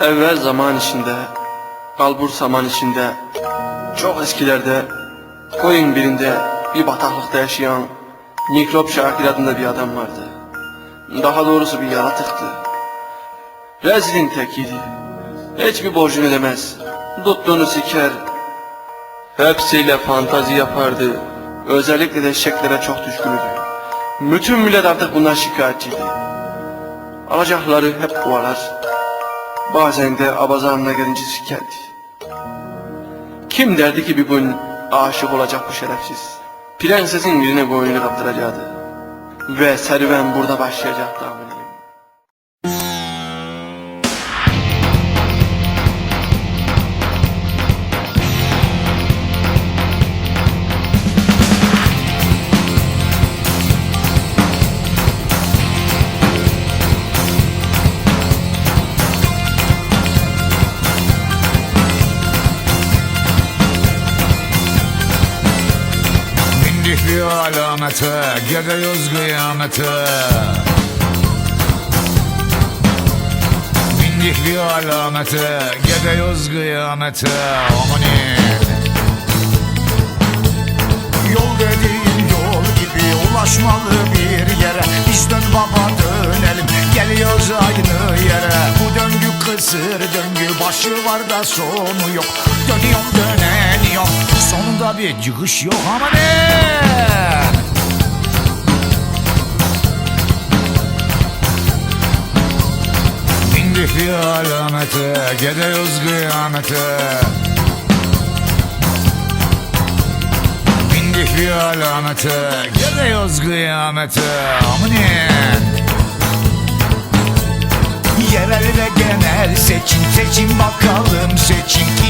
Evvel zaman içinde, kalbur saman içinde, çok eskilerde, koyun birinde bir bataklıkta yaşayan Mikrop Şakir adında bir adam vardı. Daha doğrusu bir yaratıktı. Rezilin tekiydi. Hiçbir borcunu ödemez. Tuttuğunu siker. Hepsiyle fantazi yapardı. Özellikle de eşeklere çok düşkündü. Bütün millet artık bundan şikayetçiydi. Alacakları hep kovalar. Bazen de abazanına gelince sikerdi. Kim derdi ki bir gün aşık olacak bu şerefsiz? Prensesin birine boynunu kaptıracaktı. Ve serüven burada başlayacaktı amirim. Bir alamete Gidiyoruz kıyamete. Bindik bir alamete Gidiyoruz kıyamete. Amanin Yol dediğin yol gibi ulaşmalı bir yere. Biz dön baba dönelim. Geliyoruz aynı yere. Bu döngü kısır döngü başı var da sonu yok. Dönüyorum döneniyorum bir çıkış yok ama ne? Bindik bir alamete gidiyoruz kıyamete. Bindik bir alamete Gidiyoruz kıyamete. Amanin Yerel ve genel seçim seçim bakalım seçim ki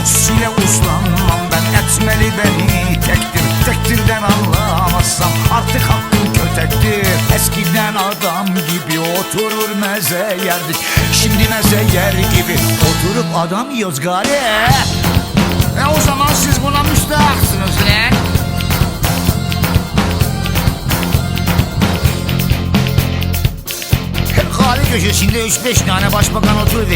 İle uzlanmam ben Etmeli beni. Tektir Tektirden anlamazsam Artık hakkım kötektir. Eskiden adam gibi oturur meze yerdik Şimdi meze yer gibi Oturup adam yiyoruz gari. E o zaman siz buna müstahaksınız lan Kahve köşesinde 3-5 tane başbakan otur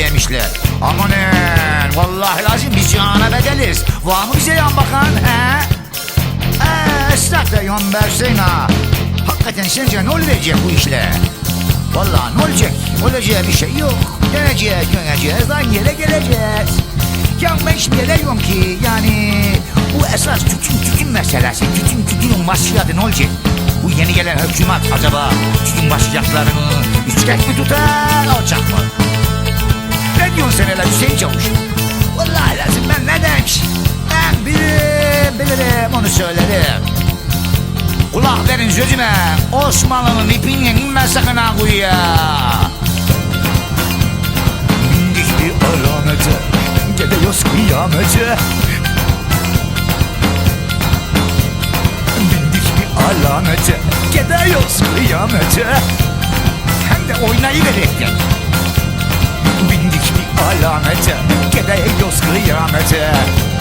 Amanın vallahi lazım biz cihana bedeliz. Var mı bize yan bakan he? Eee da yan versin ha. Hakikaten sence ne olacak bu işle? Vallahi ne olacak? Olacağı bir şey yok. Döneceğiz, döneceğiz, aynı yere geleceğiz. Ya ben şimdi ne diyorum ki yani bu esas tütün tütün meselesi. Tütün tütünün başladı ne olacak? Bu yeni gelen hükümet acaba tütün başlayacaklarını üçkek mi tutar, alacak mı? Ne diyorsun sen hele Hüseyin Çavuş? Vallahi lazım ben ne demiş? Ben bilirim, bilirim onu söylerim. Kulak verin sözüme. Osmanlı'nın ipini inme sakın ha kuyuya. Bindik bir alamete. Gidiyoruz kıyamete. Bindik bir alamete. Gidiyoruz kıyamete. Hem de oynayıverekten. Bindik bir alamete Gede yoz kıyamete.